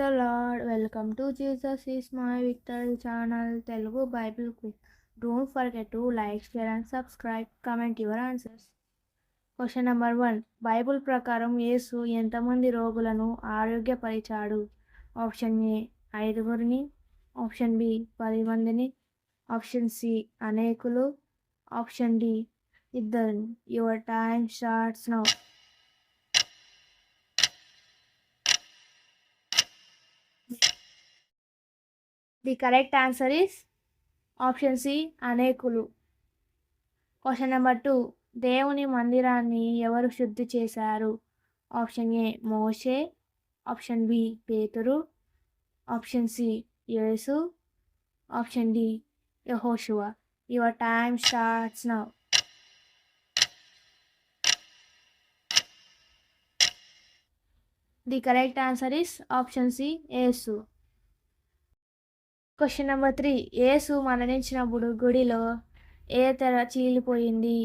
The lord. Welcome to Jesus is my victory channel Telugu Bible quiz don't forget to like share and subscribe. Comment your answers. Question number one. Bible ప్రకారం యేసు ఎంతమంది రోగులను ఆరోగ్యపరిచాడు? Option A ఐదుగురిని. Option B పది మందిని option C అనేకులు. Option D ఇద్దరిని. Your time starts now. The correct answer is option C అనేకులు. Question number two దేవుని మందిరాన్ని ఎవరు శుద్ధి చేశారు? ఆప్షన్ ఏ మోషే. ఆప్షన్ బి పేతురు. ఆప్షన్ సి యేసు. ఆప్షన్ డి యహోశివ your time starts now the correct answer is option C Yesu. Question number three ఏసు మరణించినప్పుడు గుడిలో ఏ తెర చీలిపోయింది?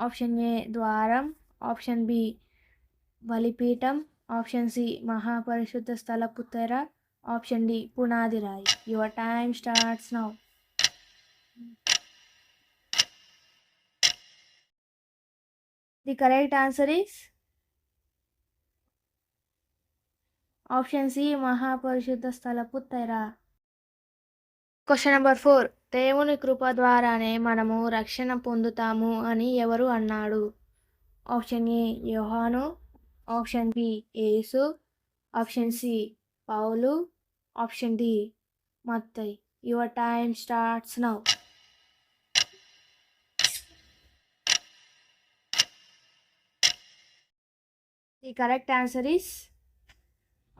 ఆప్షన్ ఏ ద్వారం. ఆప్షన్ బి బలిపీఠం. ఆప్షన్ సి మహాపరిశుద్ధ స్థలపు తెర. ఆప్షన్ డి పునాది రాయి. Your time starts now the correct answer is option C మహాపరిశుద్ధ స్థలపు తెర. క్వశ్చన్ నెంబర్ ఫోర్ దేవుని కృప ద్వారానే మనము రక్షణ పొందుతాము అని ఎవరు అన్నాడు? ఆప్షన్ ఏ యోహాను. ఆప్షన్ బి యేసు. ఆప్షన్ సి పౌలు. Option D మత్తై your time starts now the correct answer is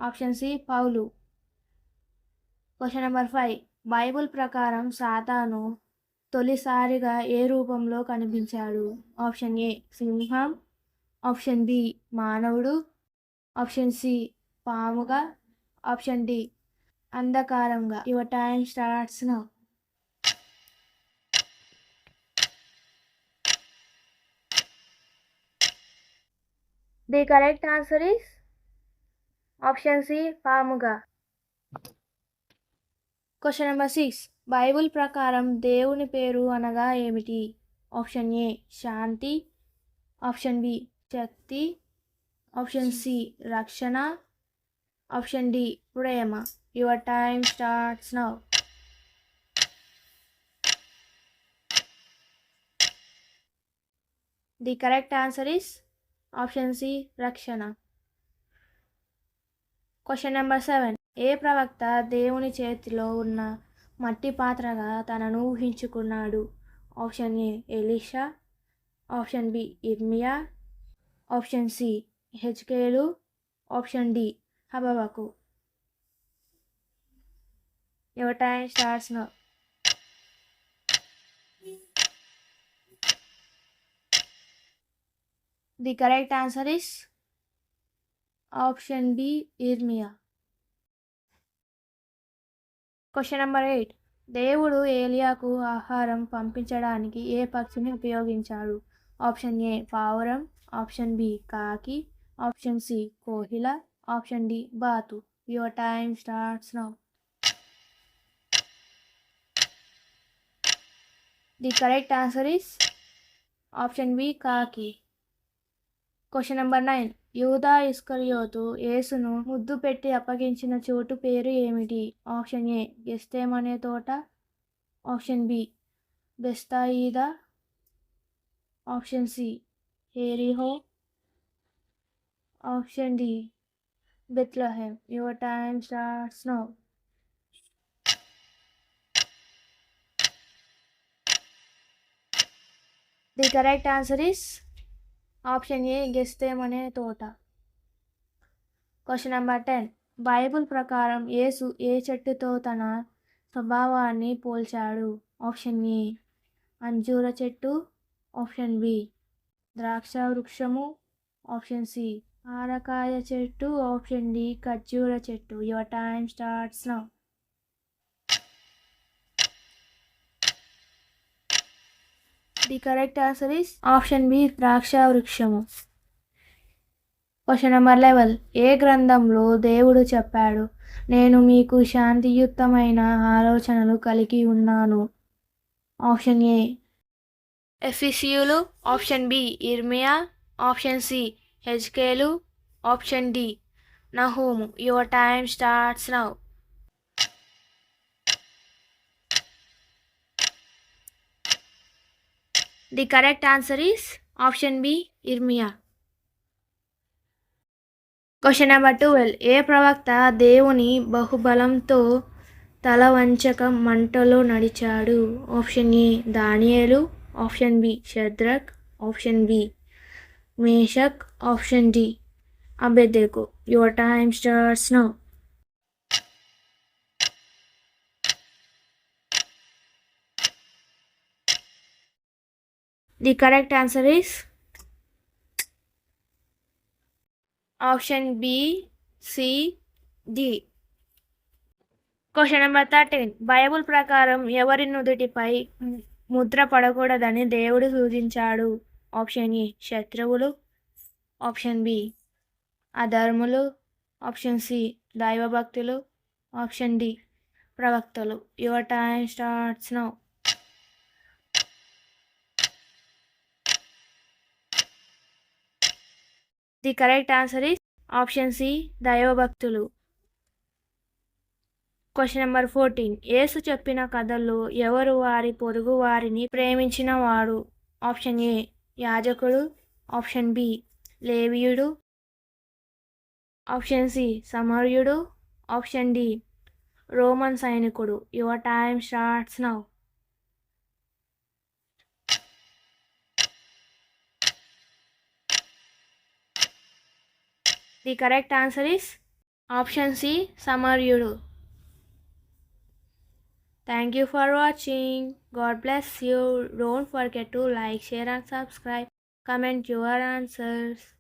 option C Paul. Question number five Bible ప్రకారం సాతాను తొలిసారిగా ఏ రూపంలో కనిపించాడు? ఆప్షన్ ఏ సింహం. ఆప్షన్ బి మానవుడు. ఆప్షన్ సి పాముగా. Option D అంధకారంగా. Your time starts now. The correct answer is option C పాముగా. Question number six Bible ప్రకారం దేవుని పేరు అనగా ఏమిటి? ఆప్షన్ ఏ శాంతి. ఆప్షన్ బి శక్తి. ఆప్షన్ సి రక్షణ. Option D Prema. Your time starts now the correct answer is option C రక్షణ. Question number seven ఏ ప్రవక్త దేవుని చేతిలో ఉన్న మట్టి పాత్రగా తనను ఊహించుకున్నాడు? Option A Elisha option B ఇర్మియా ఆప్షన్ సి హెచ్కేలు option D హబవకు your time starts now. The correct answer is option B ఇర్మియా. క్వశ్చన్ నెంబర్ ఎయిట్ దేవుడు ఏలియాకు ఆహారం పంపించడానికి ఏ పక్షిని ఉపయోగించాడు? ఆప్షన్ ఏ పావురం. ఆప్షన్ బి కాకి. ఆప్షన్ సి కోహిల. ఆప్షన్ డి బాతు. Your time starts now the correct answer is option B కాకి. క్వశ్చన్ నెంబర్ నైన్ యూదా ఇస్కరియోతు యేసును ముద్దు పెట్టి అప్పగించిన చోటు పేరు ఏమిటి? ఆప్షన్ ఏ గెస్తేమనే తోట. Option B బెస్తాయిదా. Option C హేరిహో. Option D Bethlehem your time starts now. The correct answer is option A గెస్తేమనే తోట. క్వశ్చన్ నెంబర్ టెన్ బైబుల్ ప్రకారం యేసు ఏ చెట్టుతో తన స్వభావాన్ని పోల్చాడు? Option A. అంజూర చెట్టు. Option B. ద్రాక్ష వృక్షము ఆప్షన్ సి. ఆరకాయ చెట్టు. Option D. ఖర్జూర చెట్టు. Your time starts now. The correct answer is option B ద్రాక్ష వృక్షము క్వశ్చన్ నెంబర్ లెవెల్ ఏ గ్రంథంలో దేవుడు చెప్పాడు నేను మీకు శాంతియుక్తమైన ఆలోచనలు కలిగి ఉన్నాను? ఆప్షన్ ఏ ఎఫిసియులు ఆప్షన్ బి ఇర్మియా ఆప్షన్ సి హెచ్కేలు option D నహూము your time starts now the correct answer is option B ఇర్మియా క్వశ్చన్ నెంబర్ ట్వెల్వ్ ఏ ప్రవక్త దేవుని బహుబలంతో తల వంచక మంటలో నడిచాడు? Option A Daniel. Option B Shadrach option B Meshach. Option D అబెదెకు. Your time starts now the correct answer is option B C D question number thirteen Bible ప్రకారం ఎవరి నుదుటిపై ముద్ర పడకూడదని దేవుడు సూచించాడు? ఆప్షన్ ఏ శత్రువులు. ఆప్షన్ బి అధర్ములు. Option C దైవభక్తులు. Option D ప్రవక్తలు. Your time starts now the correct answer is option C దైవభక్తులు. Question number fourteen. యేసు చెప్పిన కథల్లో ఎవరు వారి పొరుగు వారిని ప్రేమించిన వాడు? ఆప్షన్ ఏ యాజకుడు. ఆప్షన్ బి లేవియుడు. ఆప్షన్ సి సమర్యుడు. ఆప్షన్ డి రోమన్ సైనికుడు. Your time starts now. The correct answer is option C Samaryudu. Thank you for watching. God bless you. Don't forget to like, share and subscribe. Comment your answers.